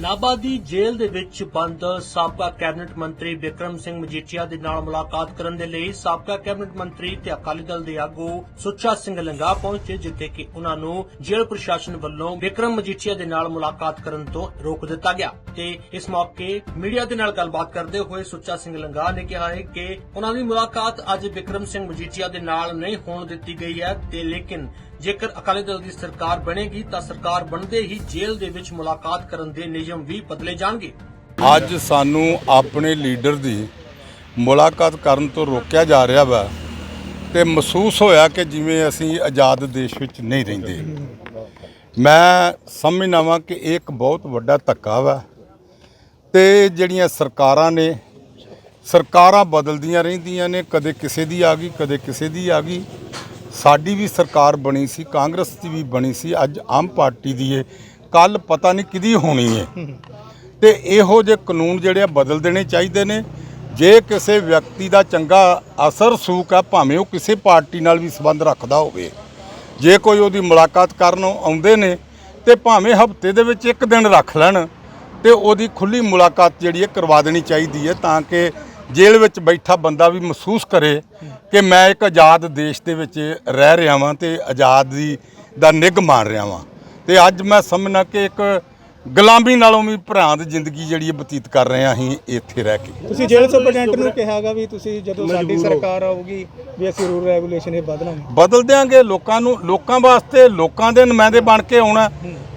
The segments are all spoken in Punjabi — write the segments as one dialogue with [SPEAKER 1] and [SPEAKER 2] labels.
[SPEAKER 1] ਨਾਭਾ ਦੀ ਜੇਲ੍ਹ ਦੇ ਵਿੱਚ ਬੰਦ ਸਾਬਕਾ ਕੈਬਨਿਟ ਮੰਤਰੀ ਵਿਕਰਮ ਸਿੰਘ ਮਜੀਠੀਆ ਦੇ ਨਾਲ ਮੁਲਾਕਾਤ ਕਰਨ ਦੇ ਲਈ ਸਾਬਕਾ ਕੈਬਨਿਟ ਮੰਤਰੀ ਤੇ ਅਕਾਲੀ ਦਲ ਦੇ ਆਗੂ ਸੁੱਚਾ ਸਿੰਘ ਲੰਗਾ ਪਹੁੰਚੇ, ਜਿੱਥੇ ਕਿ ਉਹਨਾਂ ਨੂੰ ਜੇਲ੍ਹ ਪ੍ਰਸ਼ਾਸਨ ਵੱਲੋਂ ਵਿਕਰਮ ਮਜੀਠੀਆ ਦੇ ਨਾਲ ਮੁਲਾਕਾਤ ਕਰਨ ਤੋਂ ਰੋਕ ਦਿੱਤਾ ਗਿਆ। ਤੇ ਇਸ ਮੌਕੇ ਮੀਡੀਆ ਦੇ ਨਾਲ ਗੱਲਬਾਤ ਕਰਦੇ ਹੋਏ ਸੁੱਚਾ ਸਿੰਘ ਲੰਗਾ ਨੇ ਕਿਹਾ ਹੈ ਕਿ ਉਹਨਾਂ ਦੀ ਮੁਲਾਕਾਤ ਅੱਜ ਵਿਕਰਮ ਸਿੰਘ ਮਜੀਠੀਆ ਦੇ ਨਾਲ ਨਹੀਂ ਹੋਣ ਦਿੱਤੀ ਗਈ ਹੈ ਤੇ ਲੇਕਿਨ ਜੇਕਰ ਅਕਾਲੀ ਦਲ ਦੀ ਸਰਕਾਰ ਬਣੇਗੀ ਤਾਂ ਸਰਕਾਰ ਬਣਦੇ ਹੀ ਜੇਲ੍ਹ ਦੇ ਵਿੱਚ ਮੁਲਾਕਾਤ ਕਰਨ ਦੇ ਨਿਯਮ ਵੀ ਬਦਲੇ ਜਾਣਗੇ।
[SPEAKER 2] ਅੱਜ ਸਾਨੂੰ ਆਪਣੇ ਲੀਡਰ ਦੀ ਮੁਲਾਕਾਤ ਕਰਨ ਤੋਂ ਰੋਕਿਆ ਜਾ ਰਿਹਾ ਵਾ ਤੇ ਮਹਿਸੂਸ ਹੋਇਆ ਕਿ ਜਿਵੇਂ ਅਸੀਂ ਆਜ਼ਾਦ ਦੇਸ਼ ਵਿੱਚ ਨਹੀਂ ਰਹਿੰਦੇ। ਮੈਂ ਸਮਝਣਾ ਵਾਂ ਕਿ ਇਹ ਇੱਕ ਬਹੁਤ ਵੱਡਾ ਧੱਕਾ ਵਾ ਤੇ ਜਿਹੜੀਆਂ ਸਰਕਾਰਾਂ ਨੇ, ਸਰਕਾਰਾਂ ਬਦਲਦੀਆਂ ਰਹਿੰਦੀਆਂ ਨੇ, ਕਦੇ ਕਿਸੇ ਦੀ ਆ ਗਈ, ਕਦੇ ਕਿਸੇ ਦੀ ਆ ਗਈ। ਸਾਡੀ ਵੀ ਸਰਕਾਰ ਬਣੀ ਸੀ, ਕਾਂਗਰਸ ਦੀ ਵੀ ਬਣੀ ਸੀ, ਅੱਜ ਆਮ ਪਾਰਟੀ ਦੀ ਏ। ਕੱਲ ਪਤਾ ਨਹੀਂ ਕਿਹਦੀ ਹੋਣੀ ਏ। ਤੇ ਇਹੋ ਜਿਹੇ ਕਾਨੂੰਨ ਜਿਹੜੇ ਆ ਬਦਲ ਦੇਣੇ ਚਾਹੀਦੇ ਨੇ। ਜੇ ਕਿਸੇ ਵਿਅਕਤੀ ਦਾ ਚੰਗਾ ਅਸਰ ਸੂਕ ਆ, ਭਾਵੇਂ ਉਹ ਕਿਸੇ ਪਾਰਟੀ ਨਾਲ ਵੀ ਸੰਬੰਧ ਰੱਖਦਾ ਹੋਵੇ। ਜੇ ਕੋਈ ਉਹਦੀ ਮੁਲਾਕਾਤ ਕਰਨ ਆਉਂਦੇ ਨੇ ਤੇ ਭਾਵੇਂ ਹਫ਼ਤੇ ਦੇ ਵਿੱਚ ਇੱਕ ਦਿਨ ਰੱਖ ਲੈਣ ਤੇ ਉਹਦੀ ਖੁੱਲੀ ਮੁਲਾਕਾਤ ਜਿਹੜੀ ਹੈ ਕਰਵਾ ਦੇਣੀ ਚਾਹੀਦੀ ਹੈ ਤਾਂ ਕਿ ਜੇਲ੍ਹ ਵਿੱਚ ਬੈਠਾ ਬੰਦਾ ਵੀ ਮਹਿਸੂਸ ਕਰੇ ਕਿ ਮੈਂ ਇੱਕ ਆਜ਼ਾਦ ਦੇਸ਼ ਦੇ ਵਿੱਚ ਰਹਿ ਰਿਹਾ ਵਾਂ ਤੇ ਆਜ਼ਾਦੀ ਦਾ ਨਿੱਘ ਮਾਣ ਰਿਹਾ ਵਾਂ। ਤੇ ਅੱਜ ਮੈਂ ਸਮਝਣਾ ਕਿ ਇੱਕ ਗੁਲਾਮੀ ਨਾਲੋਂ ਵੀ ਭਰਾਂ ਦੀ ਜ਼ਿੰਦਗੀ ਜਿਹੜੀ ਹੈ ਬਤੀਤ ਕਰ ਰਹੇ ਹਾਂ ਅਸੀਂ ਇੱਥੇ ਰਹਿ ਕੇ।
[SPEAKER 3] ਤੁਸੀਂ ਜੇਲ੍ਹ ਸੁਪਰਡੈਂਟ ਨੂੰ ਕਿਹਾਗਾ ਵੀ ਤੁਸੀਂ ਜਦੋਂ ਸਾਡੀ ਸਰਕਾਰ ਆਊਗੀ ਵੀ ਅਸੀਂ ਰੂਲ ਰੈਗੂਲੇਸ਼ਨ ਇਹ ਬਦਲਾਂਗੇ
[SPEAKER 2] ਬਦਲ ਦਿਆਂਗੇ ਲੋਕਾਂ ਨੂੰ ਲੋਕਾਂ ਵਾਸਤੇ ਲੋਕਾਂ ਦੇ ਨੁਮਾਇੰਦੇ ਬਣ ਕੇ ਆਉਣਾ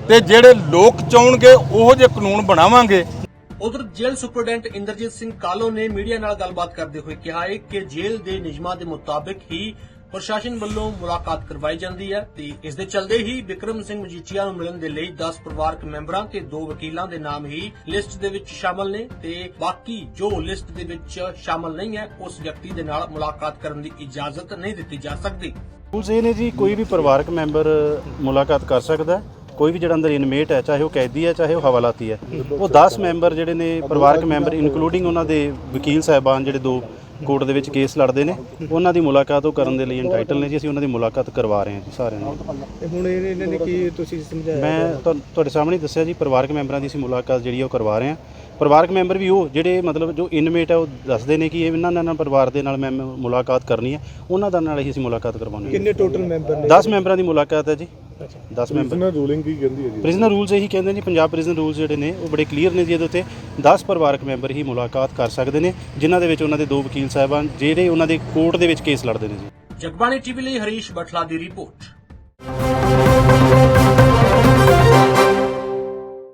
[SPEAKER 2] ਤੇ ਜਿਹੜੇ ਲੋਕ ਚਾਹਣਗੇ ਉਹੋ ਜਿਹੇ ਕਾਨੂੰਨ ਬਣਾਵਾਂਗੇ
[SPEAKER 1] ਉਧਰ ਜੇਲ੍ਹ ਸੁਪਰਡੈਂਟ ਇੰਦਰਜੀਤ ਸਿੰਘ ਕਾਲੋ ਨੇ ਮੀਡੀਆ ਨਾਲ ਗੱਲਬਾਤ ਕਰਦੇ ਹੋਏ ਕਿਹਾ ਹੈ ਕਿ ਜੇਲ੍ਹ ਦੇ ਨਿਯਮਾਂ ਦੇ ਮੁਤਾਬਿਕ ਹੀ ਪ੍ਰਸ਼ਾਸਨ ਵੱਲੋਂ ਮੁਲਾਕਾਤ ਕਰਵਾਈ ਜਾਂਦੀ ਹੈ ਤੇ ਇਸ ਦੇ ਚੱਲਦੇ ਹੀ ਵਿਕਰਮ ਸਿੰਘ ਮਜੀਠੀਆ ਨੂੰ ਮਿਲਣ ਦੇ ਲਈ 10 ਪਰਿਵਾਰਕ ਮੈਂਬਰਾਂ ਤੇ ਦੋ ਵਕੀਲਾਂ ਦੇ ਨਾਮ ਹੀ ਲਿਸਟ ਦੇ ਵਿੱਚ ਸ਼ਾਮਲ ਨੇ ਤੇ ਬਾਕੀ ਜੋ ਲਿਸਟ ਦੇ ਵਿੱਚ ਸ਼ਾਮਲ ਨਹੀਂ ਹੈ, ਉਸ ਵਿਅਕਤੀ ਦੇ ਨਾਲ ਮੁਲਾਕਾਤ ਕਰਨ ਦੀ ਇਜਾਜ਼ਤ ਨਹੀਂ ਦਿੱਤੀ ਜਾ ਸਕਦੀ
[SPEAKER 4] ਰੂਲਸ ਇਹ ਨੇ ਜੀ ਕੋਈ ਵੀ ਪਰਿਵਾਰਕ ਮੈਂਬਰ ਮੁਲਾਕਾਤ ਕਰ ਸਕਦਾ ਹੈ। ਕੋਈ ਵੀ ਜਿਹੜਾ ਅੰਦਰ ਇਨਮੇਟ ਹੈ ਚਾਹੇ ਉਹ ਕੈਦੀ ਹੈ ਚਾਹੇ ਉਹ ਹਵਾਲਾਤੀ ਹੈ ਉਹ 10 ਮੈਂਬਰ ਜਿਹੜੇ ਨੇ ਪਰਿਵਾਰਕ ਮੈਂਬਰ ਇਨਕਲੂਡਿੰਗ ਉਹਨਾਂ ਦੇ ਵਕੀਲ ਸਾਹਿਬਾਨ ਜਿਹੜੇ ਦੋ ਕੋਰਟ ਦੇ ਵਿੱਚ ਕੇਸ ਲੜਦੇ ਨੇ ਉਹਨਾਂ ਦੀ ਮੁਲਾਕਾਤ ਉਹ ਕਰਨ ਦੇ ਲਈ ਇੰਟਾਈਟਲ ਨੇ ਜੀ ਅਸੀਂ ਉਹਨਾਂ ਦੀ ਮੁਲਾਕਾਤ ਕਰਵਾ ਰਹੇ ਹਾਂ ਜੀ ਸਾਰਿਆਂ ਨੂੰ।
[SPEAKER 3] ਤੇ ਹੁਣ ਇਹ- ਇਹਨਾਂ ਨੇ ਕੀ ਤੁਸੀਂ ਸਮਝਾਇਆ?
[SPEAKER 4] ਮੈਂ ਤੁਹਾ- ਤੁਹਾਡੇ ਸਾਹਮਣੇ ਹੀ ਦੱਸਿਆ ਜੀ ਪਰਿਵਾਰਕ ਮੈਂਬਰਾਂ ਦੀ ਅਸੀਂ ਮੁਲਾਕਾਤ ਜਿਹੜੀ ਆ ਉਹ ਕਰਵਾ ਰਹੇ ਹਾਂ। ਪਰਿਵਾਰਕ ਮੈਂਬਰ ਵੀ ਉਹ ਜਿਹੜੇ ਮਤਲਬ ਜੋ ਇਨਮੇਟ ਹੈ ਉਹ ਦੱਸਦੇ ਨੇ ਕਿ ਇਹ ਇਹਨਾਂ ਨਾਲ ਪਰਿਵਾਰ ਦੇ ਨਾਲ ਮੈਂ ਮੁਲਾਕਾਤ ਕਰਨੀ ਹੈ ਉਹਨਾਂ ਦਾ ਨਾਲ ਹੀ ਅਸੀਂ ਮੁਲਾਕਾਤ ਕਰਵਾਉਣੀ ਹੈ।
[SPEAKER 3] ਕਿੰਨੇ ਟੋਟਲ ਮੈਂਬਰ ਨੇ?
[SPEAKER 4] 10 ਮੈਂਬਰਾਂ ਦੀ ਮੁਲਾਕਾਤ ਹੈ ਜੀ। 10 ਮੈਂਬਰ
[SPEAKER 5] ਪ੍ਰਿਜ਼ਨਰ ਰੂਲਿੰਗ ਕੀ ਕਹਿੰਦੀ ਹੈ ਜੀ?
[SPEAKER 4] ਪ੍ਰਿਜ਼ਨਰ ਰੂਲਸ ਇਹੀ ਕਹਿੰਦੇ ਨੇ ਪੰਜਾਬ ਪ੍ਰਿਜ਼ਨ ਰੂਲਸ ਜਿਹੜੇ ਨੇ ਉਹ ਬੜੇ ਕਲੀਅਰ ਨੇ ਜੀ ਇਹਦੇ ਉੱਤੇ। 10 ਪਰਿਵਾਰਕ ਮੈਂਬਰ ਹੀ ਮੁਲਾਕਾਤ ਕਰ ਸਕਦੇ ਨੇ ਜਿਨ੍ਹਾਂ ਦੇ ਵਿੱਚ ਉਹਨਾਂ ਦੇ ਦੋ ਵਕੀਲ ਸਾਹਿਬਾਨ ਜਿਹੜੇ ਉਹਨਾਂ ਦੇ ਕੋਰਟ ਦੇ ਵਿੱਚ ਕੇਸ ਲੜਦੇ ਨੇ ਜੀ।
[SPEAKER 1] ਜਗਬਾਣੀ ਟੀਵੀ ਲਈ ਹਰੀਸ਼ ਬਠਲਾ ਦੀ ਰਿਪੋਰਟ।